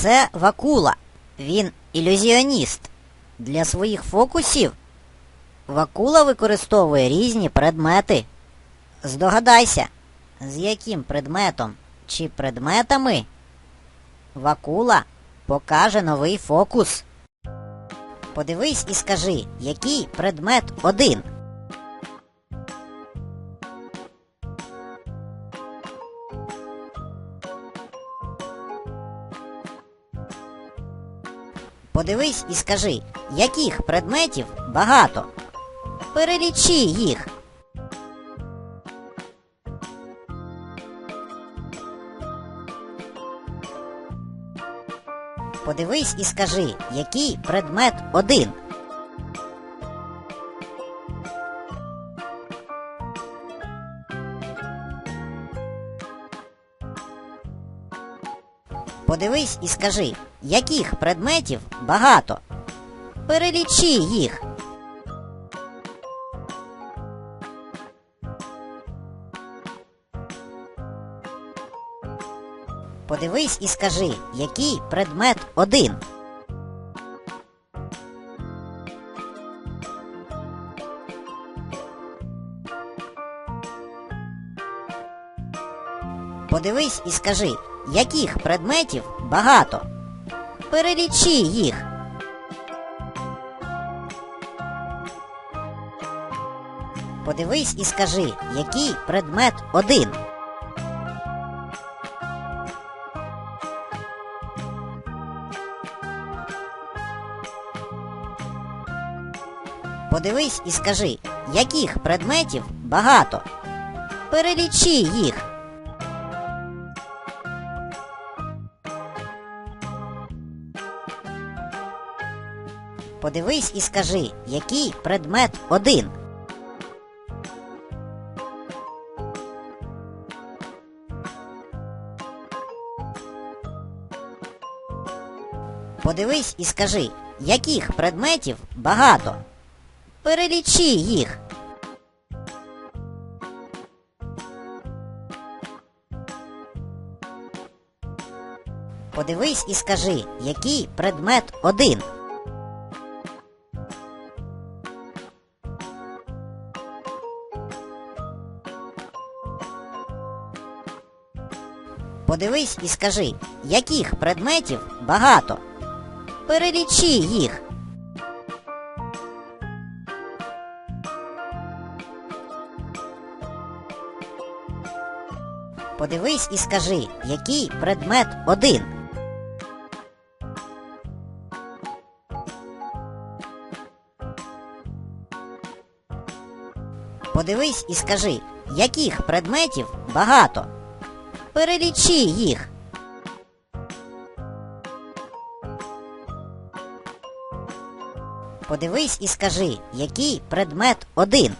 Це Вакула. Він ілюзіоніст. Для своїх фокусів Вакула використовує різні предмети. Здогадайся, з яким предметом чи предметами Вакула покаже новий фокус. Подивись і скажи, який предмет один. Подивись і скажи, яких предметів багато. Перелічи їх. Подивись і скажи, який предмет один. Подивись і скажи, яких предметів багато. Перелічи їх. Подивись і скажи, який предмет один. Подивись і скажи, яких предметів багато. Перелічи їх. Подивись і скажи, який предмет один. Подивись і скажи, яких предметів багато. Перелічи їх. Подивись і скажи, який предмет один. Подивись і скажи, яких предметів багато. Перелічи їх. Подивись і скажи, який предмет один. Подивись і скажи, яких предметів багато. Перелічи їх. Подивись і скажи, який предмет один. Подивись і скажи, яких предметів багато. Перелічи їх. Подивись і скажи, який предмет один.